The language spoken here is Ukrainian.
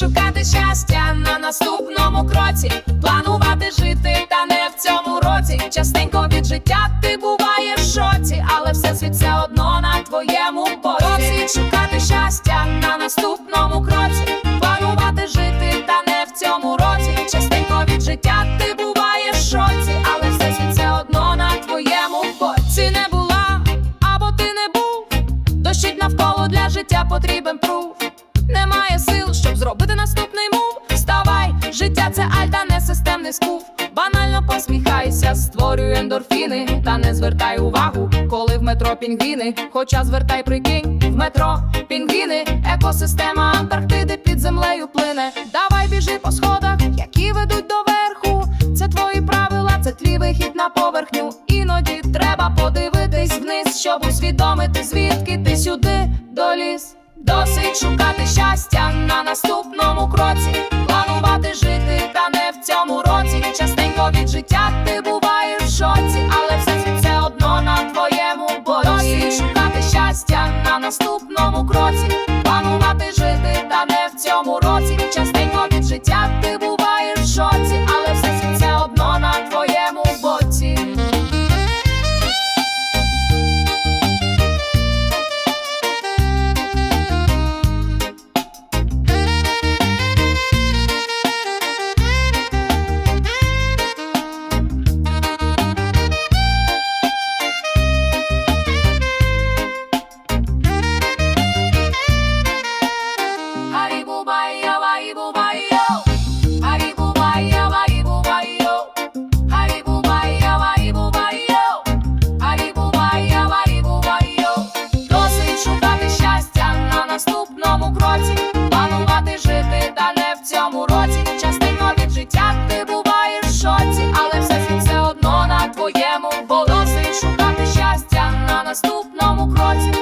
шукати щастя на наступному кроці, планувати жити, та не в цьому році. Частенько від життя ти буваєш в шоці, але все світ все одно на твоєму боці. Шукати щастя на наступному кроці, планувати жити, та не в цьому році. Частенько від життя ти буваєш в шоці, але все світ все одно на твоєму боці. Не була або ти не був, дощить навколо для життя потрібен. Створюй ендорфіни Та не звертай увагу, коли в метро пінгвіни. Хоча звертай прикинь, в метро пінгвіни. Екосистема Антарктиди під землею плине. Давай біжи по сходах, які ведуть до верху. Це твої правила, це твій вихід на поверхню. Іноді треба подивитись вниз, щоб усвідомити, звідки ти сюди доліз. Досить шукати щастя на наступному кроці, планувати жити, та не в цьому році. Частенько від життя ти наступному кроці, планувати жити, та не в цьому році. Частенько від життя ти наступному кроці. Планувати жити, та не в цьому році. Частинно від життя ти буваєш в шоці, але все світ все одно на твоєму волосі шукати щастя на наступному кроці.